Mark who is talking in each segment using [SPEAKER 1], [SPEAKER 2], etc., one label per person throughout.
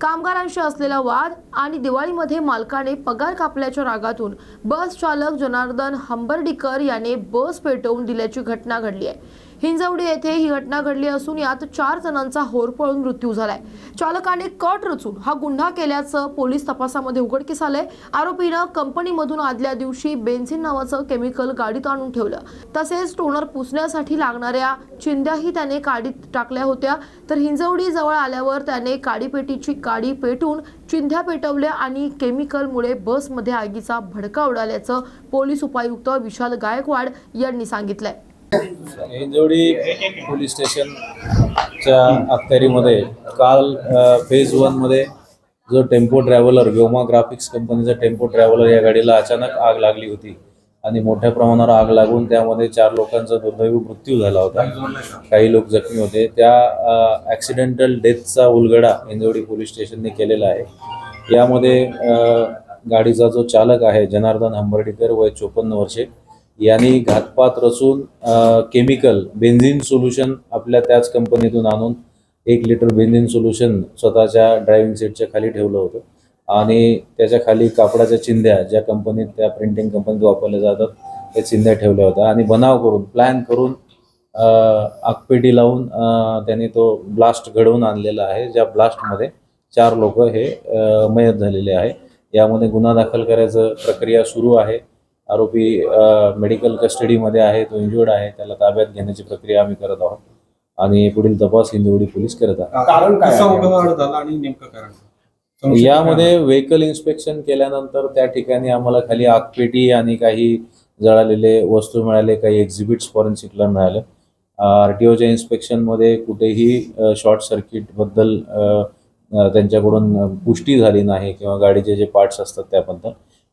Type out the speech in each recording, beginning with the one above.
[SPEAKER 1] कामगारांशी असलेला वाद आणि दिवाळीमध्ये मालकाने पगार कापल्याच्या रागातून बस चालक जनार्दन हंबर्डीकर याने बस पेटवून दिल्याची घटना घडली आहे. हिंजवडी येथे ही घटना घडली असून यात चार जणांचा होरपळून मृत्यू झालाय. चालकाने कट रचून हा गुन्हा केल्याचं पोलीस तपासामध्ये उघडकीस आलंय. आरोपीनं कंपनीमधून आदल्या दिवशी बेन्झिन नावाचं केमिकल गाडीत आणून ठेवलं. तसेच टोनर पुसण्यासाठी लागणाऱ्या चिंध्याही त्याने काडीत टाकल्या होत्या. तर हिंजवडी जवळ आल्यावर त्याने काडीपेटीची काडी पेटून चिंध्या पेटवल्या आणि केमिकलमुळे बसमध्ये आगीचा भडका उडाल्याचं पोलीस उपायुक्त विशाल गायकवाड यांनी सांगितलंय.
[SPEAKER 2] हिंजवडी पोलीस स्टेशनच्या अखत्यारीमध्ये काल फेज वनमध्ये जो टेम्पो ट्रॅव्हलर व्योमा ग्राफिक्स कंपनीचा टेम्पो ट्रॅव्हलर या गाडीला अचानक आग लागली होती. आणि मोठ्या प्रमाणावर आग लागून त्यामध्ये चार लोकांचा दुर्दैवी मृत्यू झाला होता. काही लोक जखमी होते. त्या ॲक्सिडेंटल डेथचा उलगडा हिंजवडी पोलीस स्टेशनने केलेला आहे. यामध्ये गाडीचा जो चालक आहे जनार्दन हंबर्डीकर वय चोपन्न वर्षे यांनी घातपात रचून केमिकल बेन्झिन सोल्युशन आपल्या त्याच कंपनीतून आणून एक लिटर बेन्झिन सोल्युशन स्वतःच्या ड्रायव्हिंग सीटच्या खाली ठेवलं होतं. आणि त्याच्याखाली कापडाच्या चिंध्या ज्या कंपनीत त्या प्रिंटिंग कंपनीत वापरल्या जातात त्या चिंध्या ठेवल्या होत्या. आणि बनाव करून प्लॅन करून आगपेटी लावून त्याने त्यांनी तो ब्लास्ट घडवून आणलेला आहे ज्या ब्लास्टमध्ये चार लोक हे मयत झालेले आहे. यामध्ये गुन्हा दाखल करायचं प्रक्रिया सुरू आहे. आरोपी मेडिकल कस्टडीमध्ये आहे तो इंजुर्ड आहे त्याला ताब्यात घेण्याची प्रक्रिया आम्ही करत आहोत. आणि पुढील तपास हिंदवडी पोलीस करत आहेत
[SPEAKER 3] कारण काय
[SPEAKER 4] कसा
[SPEAKER 3] आहे?
[SPEAKER 4] उघड झाला आणि नेमकं कारण संशय
[SPEAKER 2] यामध्ये व्हेकल इन्स्पेक्शन केल्यानंतर त्या ठिकाणी आम्हाला खाली आगपेटी आणि काही जळालेले वस्तू मिळाले काही एक्झिबिट्स फॉरेन्सिकला मिळाले. आर टी ओच्या इन्स्पेक्शनमध्ये कुठेही शॉर्ट सर्किटबद्दल त्यांच्याकडून पुष्टी झाली नाही किंवा गाडीचे जे पार्ट्स असतात त्याबद्दल.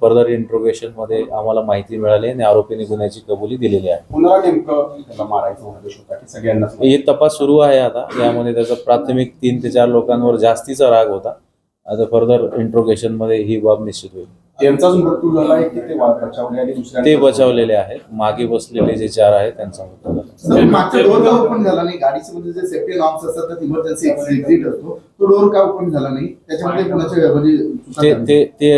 [SPEAKER 2] फर्दर इंट्रोगेशनमध्ये आम्हाला माहिती मिळाली आणि आरोपीने गुन्ह्याची कबुली दिलेली आहे.
[SPEAKER 3] कुणाला नेमकं त्याला मारायचा उद्देश होता की सगळ्यांना
[SPEAKER 2] हे तपास सुरू आहे आता. यामध्ये त्याचा प्राथमिक तीन ते चार लोकांवर जास्तीचा राग होता. आता फर्दर इंट्रोगेशनमध्ये ही बाब निश्चित होईल.
[SPEAKER 3] त्यांचाच मृत्यू झालाय की ते बचावले आणि दुसऱ्या
[SPEAKER 2] ते बचावलेले आहेत. मागे बसलेले जे चार आहेत त्यांचा मृत्यू झाला.
[SPEAKER 5] सर मागच्या डोर का ओपन झाला नाही? गाडीच्या मध्ये जे सेफ्टी नॉर्म्स असतात त्यात इमर्जन्सी एक्झिट असतो. तो डोर का ओपन झाला नाही? त्याच्यामध्ये कोणाच्या म्हणजे?
[SPEAKER 2] ते ते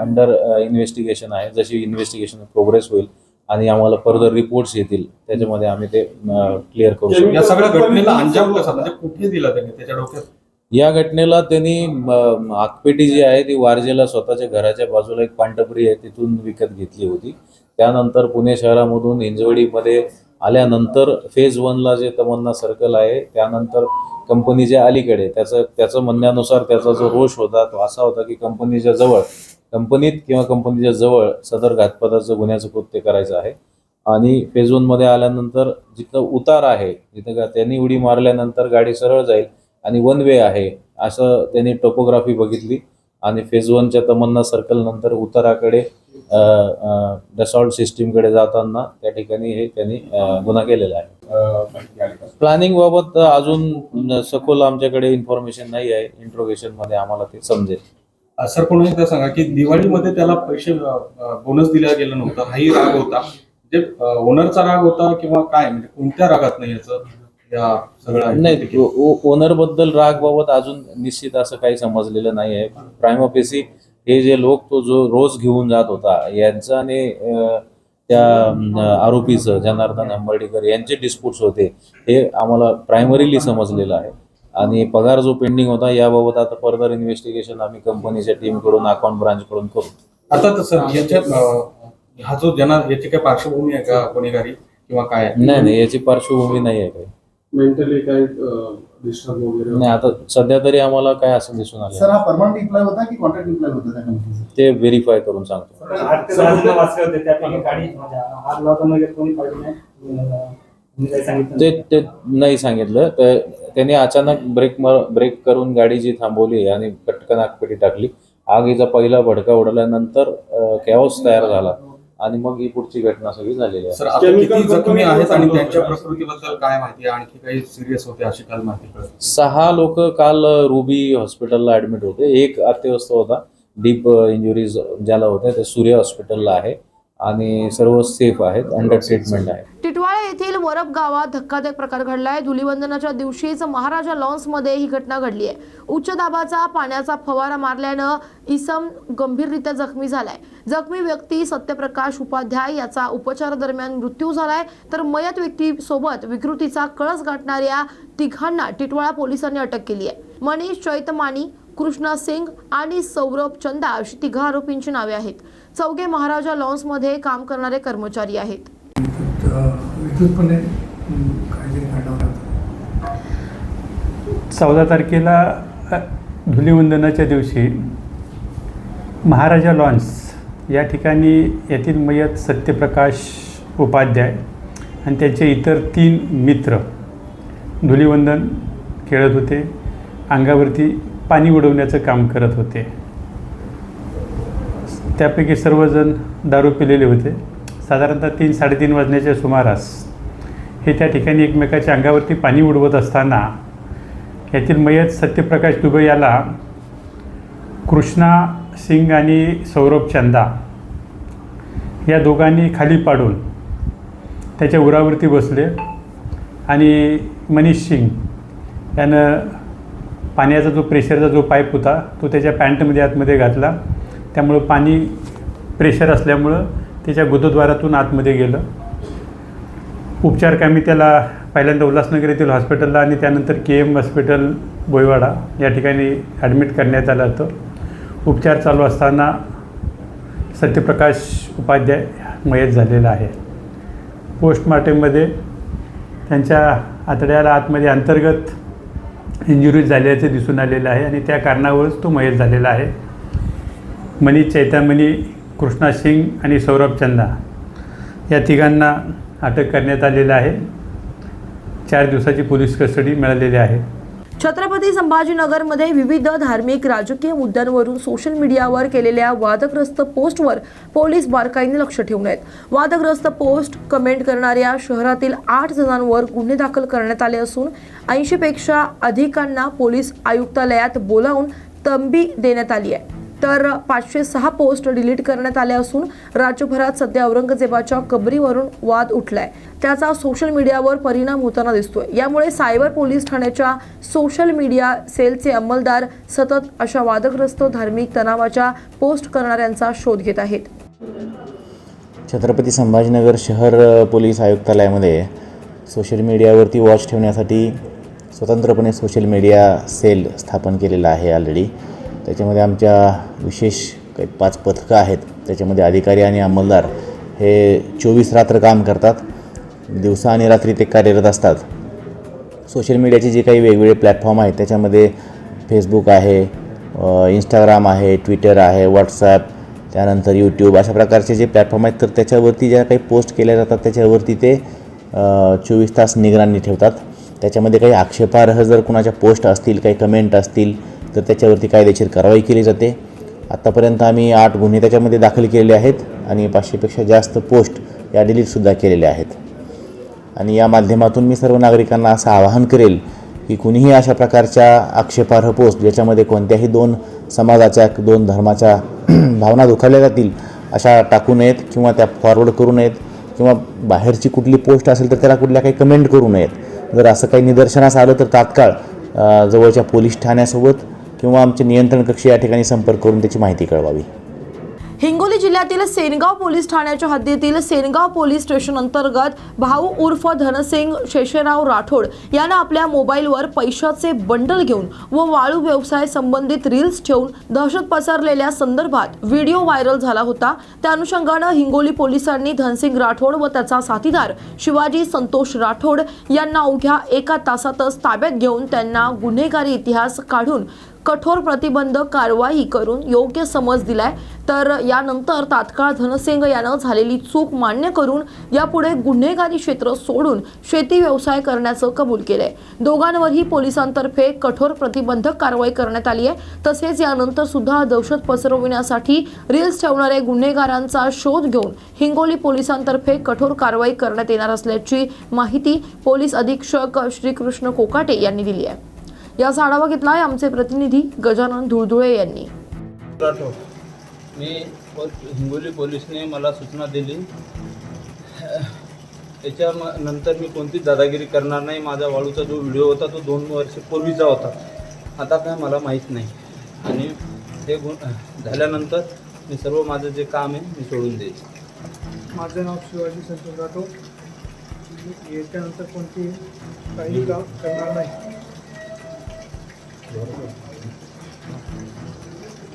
[SPEAKER 2] अंडर इन्व्हेस्टिगेशन आहे. जशी इन्व्हेस्टिगेशन प्रोग्रेस होईल आणि आम्हाला फर्दर रिपोर्ट्स येतील त्याच्यामध्ये आम्ही ते क्लिअर करू शकतो.
[SPEAKER 4] या सगळ्या घटनेला अंजाम कसा? म्हणजे कुठे दिला त्यांनी? त्याच्या डोक्यात?
[SPEAKER 2] या घटनेला त्यांनी आकपेटी आगपेटी जी आहे ती वारजेला स्वतःच्या घराच्या बाजूला एक पांटपरी आहे तिथून विकत घेतली होती. त्यानंतर पुणे शहरामधून हिंजवडीमध्ये आल्यानंतर फेज वनला जे तमन्ना सर्कल आहे त्यानंतर कंपनीच्या अलीकडे त्याचं त्याचं म्हणण्यानुसार त्याचा जो रोष होता तो असा होता की कंपनीच्या जवळ कंपनीत किंवा कंपनीच्या जवळ सदर घातपाताचं गुन्ह्याचं कृत्य करायचं आहे. आणि फेज वनमध्ये आल्यानंतर जिथं उतार आहे जिथं का त्यांनी उडी मारल्यानंतर गाडी सरळ जाईल आणि वन वे आहे. असं त्यांनी टोपोग्राफी बघितली आणि फेज वनच्या तमन्ना सर्कल नंतर उताराकडे डसॉल्ट सिस्टीमकडे जाताना त्या ठिकाणी हे त्यांनी गुन्हा केलेला आहे? प्लॅनिंग बाबत अजून सखोल आमच्याकडे इन्फॉर्मेशन नाही आहे. इंट्रोगेशनमध्ये आम्हाला ते समजेल.
[SPEAKER 4] सर एकदा सांगा की दिवाळीमध्ये त्याला पैसे बोनस दिला गेला नव्हता. हाही राग होता. म्हणजे ओनरचा राग होता किंवा काय? म्हणजे कोणत्या रागात नाही याचं? या सगळ्या
[SPEAKER 2] नाही ओनरबद्दल राग बाबत अजून निश्चित असं काही समजलेलं नाही आहे प्रायमोपेसी हे जे लोक तो जो रोज घेऊन जात होता यांचं आणि त्या आरोपीचं जनार्दन अंबर्डीकर यांचे डिस्प्यूट्स होते हे आम्हाला प्रायमरीली समजलेलं आहे. आणि पगार जो पेंडिंग होता याबाबत आता फर्दर इन्व्हेस्टिगेशन आम्ही कंपनीच्या टीमकडून अकाउंट ब्रांचकडून करू.
[SPEAKER 4] आता तसं हा जो जना याची काय पार्श्वभूमी आहे का गुन्हेगारी किंवा काय?
[SPEAKER 2] नाही नाही याची पार्श्वभूमी नाही आहे काही.
[SPEAKER 6] मेंटली काही डिस्टर्ब वगैरे
[SPEAKER 2] नाही आता सध्या तरी आम्हाला काय असं दिसून
[SPEAKER 5] सर
[SPEAKER 2] आलं
[SPEAKER 5] हा परमनंट एम्प्लॉय होता की कॉन्ट्रॅक्ट एम्प्लॉय होता त्या कंपनीचा
[SPEAKER 2] ते व्हेरीफाय करून सांगतो.
[SPEAKER 7] आठ ते दहा जण वाचले होते त्यापैकी गाडी हात लावताना वगैरे कोणी पाहिजे नाही? अं, तुम्ही काही सांगितलं
[SPEAKER 2] ते
[SPEAKER 7] नाही.
[SPEAKER 2] ते नाही सांगितलं. तर त्याने अचानक ब्रेक ब्रेक करून गाडी जी थांबवली आणि पटकन आगपेटी टाकली. आगीचा पहिला भडका उडल्यानंतर कॅओस तयार झाला. आणि मग ही पुढची घटना सगळी झालेली आहे.
[SPEAKER 4] सर आता किती जखमी आहेत आणि त्यांच्या प्रकृतीबद्दल काय माहिती आहे? आणखी काही सिरियस होते अशी काल माहिती
[SPEAKER 2] सहा लोक काल रुबी हॉस्पिटलला ऍडमिट होते. एक अत्यवस्थ होता. डीप इंजुरीज ज्याला होत्या ते सूर्य हॉस्पिटलला आहे. आणि सर्व सेफ आहेत अंडर ट्रीटमेंट आहे.
[SPEAKER 1] टिटवाळा येथील वरप गावात धक्कादायक प्रकार घडलाय. धुलीवंदनाच्या दिवशीच महाराजा लॉन्समध्ये ही घटना घडली आहे. उच्च दाबाचा पाण्याचा फवारा मारल्यानं इसम गंभीररित्या जखमी झालाय. जखमी व्यक्ती सत्यप्रकाश उपाध्याय याचा उपचारादरम्यान मृत्यू झालाय. तर मयत व्यक्ती सोबत विकृतीचा कळस गाठणाऱ्या तिघांना टिटवाळा पोलिसांनी अटक केली आहे. मनीष चैतमानी कृष्णा सिंग आणि सौरभ चंदा अशी तिघा आरोपींची नावे आहेत. चौघे महाराजा लॉन्समध्ये काम करणारे कर्मचारी आहेत.
[SPEAKER 8] चौदा तारखेला धुलीवंदनाच्या दिवशी महाराजा लॉन्स या ठिकाणी येथील मयत सत्यप्रकाश उपाध्याय आणि त्यांचे इतर तीन मित्र धुलीवंदन खेळत होते. अंगावरती पाणी उडवण्याचं काम करत होते. त्यापैकी सर्वजण दारू पिलेले होते. साधारणतः तीन साडेतीन वाजण्याच्या सुमारास हे त्या ठिकाणी एकमेकाच्या अंगावरती पाणी उडवत असताना यातील मयत सत्यप्रकाश दुबे याला कृष्णा सिंग आणि सौरभ चंदा या दोघांनी खाली पाडून त्याच्या उरावरती बसले आणि मनीष सिंग यानं पाण्याचा जो प्रेशरचा जो पाईप होता तो त्याच्या पॅन्टमध्ये आतमध्ये घातला. त्यामुळं पाणी प्रेशर असल्यामुळं त्याच्या गुदद्वारातून आतमध्ये गेलं. उपचार कामी त्याला पहिल्यांदा उल्हासनगर येथील हॉस्पिटलला आणि त्यानंतर के एम हॉस्पिटल बोईवाडा या ठिकाणी ॲडमिट करण्यात आलं होतं. उपचार चालू असताना सत्यप्रकाश उपाध्याय मयत झालेला आहे. पोस्टमार्टममध्ये त्यांच्या आतड्याला आतमध्ये अंतर्गत इंजुरीज झाल्याचे दिसून आलेलं आहे आणि त्या कारणावरच तो मयत झालेला आहे. मनी चैतामणी कृष्णा सिंग आणि सौरभ चंदा या तिघांना अटक करण्यात आलेलं आहे. चार दिवसाची पोलीस कस्टडी मिळालेली आहे.
[SPEAKER 1] छत्रपती संभाजीनगरमध्ये विविध धार्मिक राजकीय मुद्द्यांवरून सोशल मीडियावर केलेल्या वादग्रस्त पोस्टवर पोलीस बारकाईने लक्ष ठेवून आहेत. वादग्रस्त पोस्ट कमेंट करणाऱ्या शहरातील आठ जणांवर गुन्हे दाखल करण्यात आले असून ऐंशीपेक्षा अधिकांना पोलीस आयुक्तालयात बोलावून तंबी देण्यात आली आहे. तर पाचशे सहा पोस्ट डिलीट करण्यात आल्या असून राज्यभरात सध्या औरंगजेबाच्या कबरीवरून वाद उठलाय. त्याचा सोशल मीडियावर परिणाम होताना दिसतोय. यामुळे सायबर पोलीस ठाण्याच्या सोशल मीडिया सेलचे अंमलदार सतत अशा वादग्रस्त धार्मिक तणावाच्या पोस्ट करणाऱ्यांचा शोध घेत आहेत.
[SPEAKER 9] छत्रपती संभाजीनगर शहर पोलीस आयुक्तालयामध्ये सोशल मीडियावरती वॉच ठेवण्यासाठी स्वतंत्रपणे सोशल मीडिया सेल स्थापन केलेला आहे ऑलरेडी त्याच्यामध्ये आमच्या विशेष काही पाच पथकं आहेत. त्याच्यामध्ये अधिकारी आणि अंमलदार हे चोवीस रात्र काम करतात. दिवसा आणि रात्री ते कार्यरत असतात. सोशल मीडियाचे जे काही वेगवेगळे प्लॅटफॉर्म आहेत त्याच्यामध्ये फेसबुक आहे इंस्टाग्राम आहे ट्विटर आहे व्हॉट्सॲप त्यानंतर यूट्यूब अशा प्रकारचे जे प्लॅटफॉर्म आहेत तर त्याच्यावरती ज्या काही पोस्ट केल्या जातात त्याच्यावरती ते चोवीस तास निगराणी ठेवतात. त्याच्यामध्ये काही आक्षेपार्ह जर कुणाच्या पोस्ट असतील काही कमेंट असतील तर त्याच्यावरती कायदेशीर कारवाई केली जाते. आत्तापर्यंत आम्ही आठ गुन्हे त्याच्यामध्ये दाखल केलेले आहेत आणि पाचशेपेक्षा जास्त पोस्ट या डिलीटसुद्धा केलेल्या आहेत. आणि या माध्यमातून मी सर्व नागरिकांना असं आवाहन करेल की कुणीही अशा प्रकारच्या आक्षेपार्ह पोस्ट ज्याच्यामध्ये कोणत्याही दोन समाजाच्या दोन धर्माच्या भावना दुखावल्या जातील अशा टाकू नयेत किंवा त्या फॉरवर्ड करू नयेत किंवा बाहेरची कुठली पोस्ट असेल तर त्याला कुठल्या काही कमेंट करू नयेत. जर असं काही निदर्शनास आलं तर तात्काळ जवळच्या पोलीस ठाण्यासोबत किंवा आमचे नियंत्रण कक्ष या ठिकाणी संपर्क करून त्याची माहिती कळवावी.
[SPEAKER 1] हिंगोली जिल्ह्यातील सेनगाव पोलीस ठाण्याच्या हद्दीतील सेनगाव पोलीस स्टेशन अंतर्गत भाऊ उर्फ धनसिंग शेषराव राठोड यानं आपल्या मोबाईलवर पैशाचे बंडल घेऊन व वाळू व्यवसाय संबंधित रील्स ठेवून दहशत पसरलेल्या संदर्भात व्हिडिओ व्हायरल झाला होता. त्या अनुषंगानं हिंगोली पोलिसांनी धनसिंग राठोड व त्याचा साथीदार शिवाजी संतोष राठोड यांना अवघ्या एका तासातच ताब्यात घेऊन त्यांना गुन्हेगारी इतिहास काढून कठोर प्रतिबंध कारवाई करून योग्य समज दिलाय. तर यानंतर तात्काळ धनसिंग यानं झालेली चूक मान्य करून यापुढे गुन्हेगारी क्षेत्र सोडून शेती व्यवसाय करण्याचं कबूल केलंय. दोघांवरही पोलिसांतर्फे कठोर प्रतिबंधक कारवाई करण्यात आली आहे. तसेच यानंतर सुद्धा दहशत पसरविण्यासाठी रील्स ठेवणाऱ्या गुन्हेगारांचा शोध घेऊन हिंगोली पोलिसांतर्फे कठोर कारवाई करण्यात येणार असल्याची माहिती पोलीस अधीक्षक श्रीकृष्ण कोकाटे यांनी दिली आहे. याचा आढावा घेतलाय आमचे प्रतिनिधी गजानन धुळधुळे यांनी.
[SPEAKER 10] मी हिंगोली पोलिसने मला सूचना दिली. त्याच्या म- नंतर मी कोणतीच दादागिरी करणार नाही माझा वाळूचा जो व्हिडिओ होता तो दोन वर्षपूर्वीचा होता. आता काय मला माहीत नाही. आणि ते गुण झाल्यानंतर मी सर्व माझं जे काम आहे मी सोडून देईल
[SPEAKER 11] माझं नाव शिवाजी संतोष राठोड. मी याच्यानंतर कोणती काही काम करणार नाही.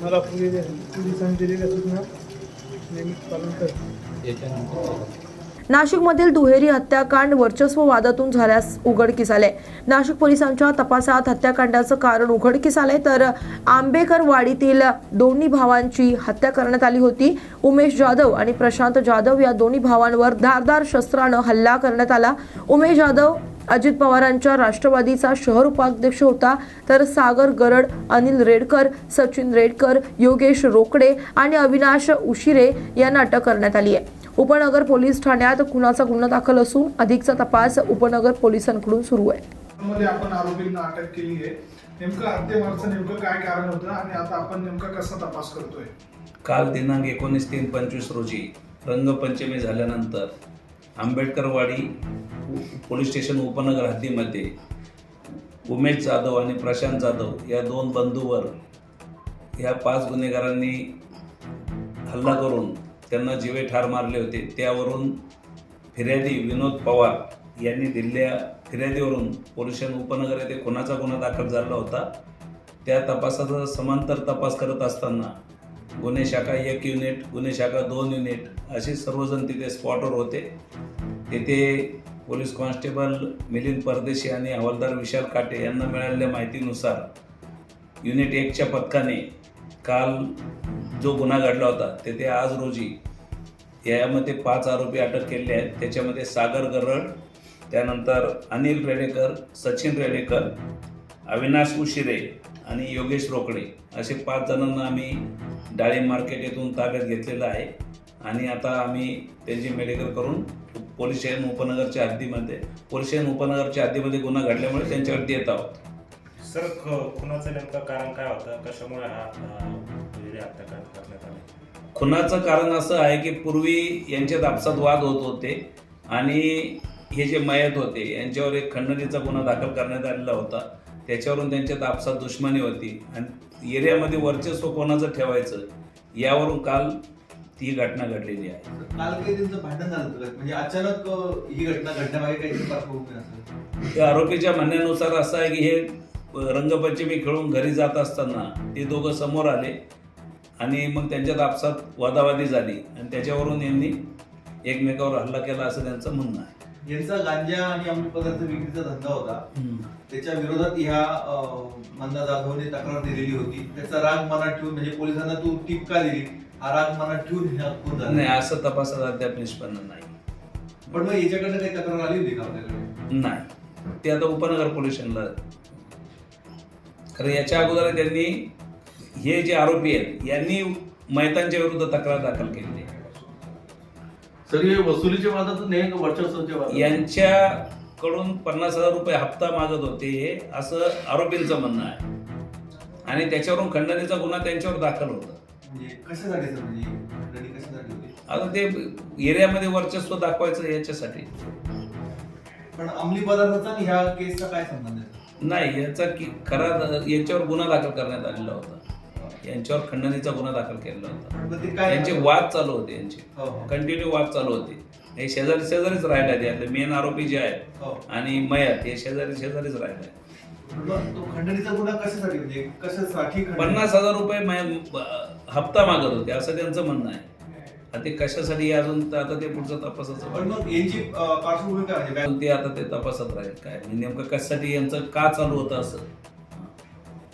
[SPEAKER 11] मला पुढे पोलिसांनी दिलेल्या सूचना नियमित पालन करतो.
[SPEAKER 10] याच्यानंतर
[SPEAKER 1] नाशिकमधील दुहेरी हत्याकांड वर्चस्व वादातून झाल्यास उघडकीस आले नाशिक पोलिसांच्या तपासात हत्याकांडाचं कारण उघडकीस आले तर आंबेकर वाडीतील दोन्ही भावांची हत्या करण्यात आली होती. उमेश जाधव आणि प्रशांत जाधव या दोन्ही भावांवर धारदार शस्त्रानं हल्ला करण्यात आला. उमेश जाधव अजित पवारांच्या राष्ट्रवादीचा शहर उपाध्यक्ष होता तर सागर गरड अनिल रेडकर सचिन रेडकर योगेश रोकडे आणि अविनाश उशिरे यांना अटक करण्यात आली आहे. उपनगर पोलीस ठाण्यात खुनाचा गुन्हा दाखल असून अधिकचा तपास उपनगर पोलिसांकडून सुरू आहे.
[SPEAKER 11] मध्ये आपण आरोपींना अटक केली आहे. नेमकं हत्येमागचं नेमकं काय कारण होतं आणि आता आपण नेमका कसा तपास करतोय?
[SPEAKER 12] काल दिनांक एकोणीस तीन पंचवीस रोजी रंगपंचमी झाल्यानंतर आंबेडकरवाडी उ- पोलीस स्टेशन उपनगर हद्दीमध्ये उमेश जाधव आणि प्रशांत जाधव या दोन बंधूवर ह्या पाच गुन्हेगारांनी हल्ला करून त्यांना जीवे ठार मारले होते. त्यावरून फिर्यादी विनोद पवार यांनी दिलेल्या फिर्यादीवरून पोलीस स्टेशन उपनगर येथे खुनाचा गुन्हा दाखल झाला होता. त्या तपासाचा समांतर तपास करत असताना गुन्हे शाखा एक युनिट गुन्हे शाखा दोन युनिट असे सर्वजण तिथे स्पॉटवर होते. तेथे पोलीस कॉन्स्टेबल मिलिंद परदेशी आणि हवालदार विशाल काटे यांना मिळालेल्या माहितीनुसार युनिट एकच्या पथकाने काल जो गुन्हा घडला होता तेथे आज रोजी यामध्ये पाच आरोपी अटक केलेले आहेत. त्याच्यामध्ये सागर गरड त्यानंतर अनिल रेडेकर सचिन रेडेकर अविनाश उशिरे आणि योगेश रोकडे असे पाच जणांना आम्ही डाळिंब मार्केट येथून ताब्यात घेतलेलं आहे. आणि आता आम्ही त्यांची मेडिकल करून पोलीस स्टेशन उपनगरच्या हद्दीमध्ये पोलीस स्टेशन उपनगरच्या हद्दीमध्ये गुन्हा घडल्यामुळे त्यांच्यावरती येत आहोत.
[SPEAKER 13] सर खुनाचं नेमकं कारण काय होतं? कशामुळे म्हणजे करण्यात आले?
[SPEAKER 12] खुनाचं कारण असं आहे की पूर्वी यांच्यात आपसात वाद होत होते आणि हे जे मयत होते यांच्यावर एक खंडणीचा गुन्हा दाखल करण्यात आलेला होता. त्याच्यावरून त्यांच्यात आपसात दुश्मनी होती. आणि एरियामध्ये वर्चस्व कोणाचं ठेवायचं यावरून काल ती घटना घडलेली आहे.
[SPEAKER 5] काल काही त्यांचं भांडण झालं म्हणजे अचानक ही घटना घडण्यामागे काही
[SPEAKER 12] आरोपीच्या म्हणण्यानुसार असं आहे की हे रंगपंचमी खेळून घरी जात असताना ते दोघं समोर आले आणि मग त्यांच्यात आपसात वादावादी झाली. आणि त्याच्यावरून यांनी एकमेकावर हल्ला केला असं त्यांचं म्हणणं आहे.
[SPEAKER 5] यांचा गांजा आणि अंमली पदार्थ विक्रीचा धंदा होता. त्याच्या विरोधात ह्या मंदा जाधवने तक्रार दिलेली होती. त्याचा राग मनात ठेवून म्हणजे पोलिसांना तू टीप का दिली. हा राग मनात ठेवून हा खून झाला
[SPEAKER 12] नाही असं तपासात अद्याप निष्पन्न नाही.
[SPEAKER 5] पण मग याच्याकडनं काही तक्रार आली होती का आपल्याकडे?
[SPEAKER 12] नाही. ते आता उपनगर पोलीस स्टेशनला खरं याच्या अगोदर त्यांनी हे जे आरोपी आहेत यांनी मैतांच्या विरुद्ध तक्रार दाखल केलेली आहे
[SPEAKER 6] सर हे वसुलीच्या वादात नेमकं वर्चस्वाच्या वादात
[SPEAKER 12] यांच्याकडून पन्नास हजार रुपये हप्ता मागत होते असं आरोपींचं म्हणणं आहे. आणि त्याच्यावरून खंडणीचा गुन्हा त्यांच्यावर दाखल होता.
[SPEAKER 5] म्हणजे कशासाठी सर म्हणजे खंडणी कशासाठी होती?
[SPEAKER 12] आता ते एरियामध्ये वर्चस्व दाखवायचं याच्यासाठी.
[SPEAKER 5] पण अंमली पदार्थाचा आणि ह्या केसचा काय संबंध आहे?
[SPEAKER 12] नाही याचा की खरा यांच्यावर गुन्हा दाखल करण्यात आलेला होता. यांच्यावर खंडणीचा गुन्हा दाखल केलेला होता. यांचे वाद चालू होते यांचे. कंटिन्यू वाद चालू होते. हे शेजारी शेजारीच राहिला ते यातले मेन आरोपी जे आहेत
[SPEAKER 5] हो.
[SPEAKER 12] आणि मयत हे शेजारी शेजारीच राहिला
[SPEAKER 5] म्हणजे?
[SPEAKER 12] पन्नास हजार रुपये हप्ता मागत होते असं त्यांचं म्हणणं आहे. ते कशासाठी अजून आता ते पुढचं तपासाचं ते आता ते तपासात राहील काय? म्हणजे नेमकं कशासाठी यांचं का चालू होतं असं?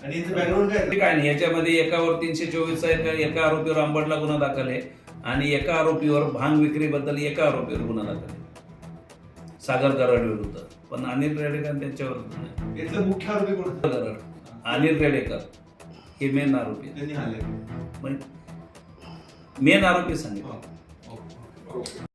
[SPEAKER 5] आणि बॅकग्राऊंड काय?
[SPEAKER 12] काय नाही याच्यामध्ये एकावर तीनशे चोवीसचा एका एका आरोपीवर अंबडला गुन्हा दाखल आहे आणि एका आरोपीवर भांग विक्रीबद्दल एका आरोपीवर गुन्हा दाखल आहे. सागर कराड विरुद्ध. पण अनिल रेडेकर त्यांच्यावर
[SPEAKER 5] मुख्य आरोपी कोण
[SPEAKER 12] अनिल रेडेकर. हे मेन आरोपी
[SPEAKER 5] त्यांनी
[SPEAKER 12] मेन आरोपी सांगितलं.
[SPEAKER 5] ओके.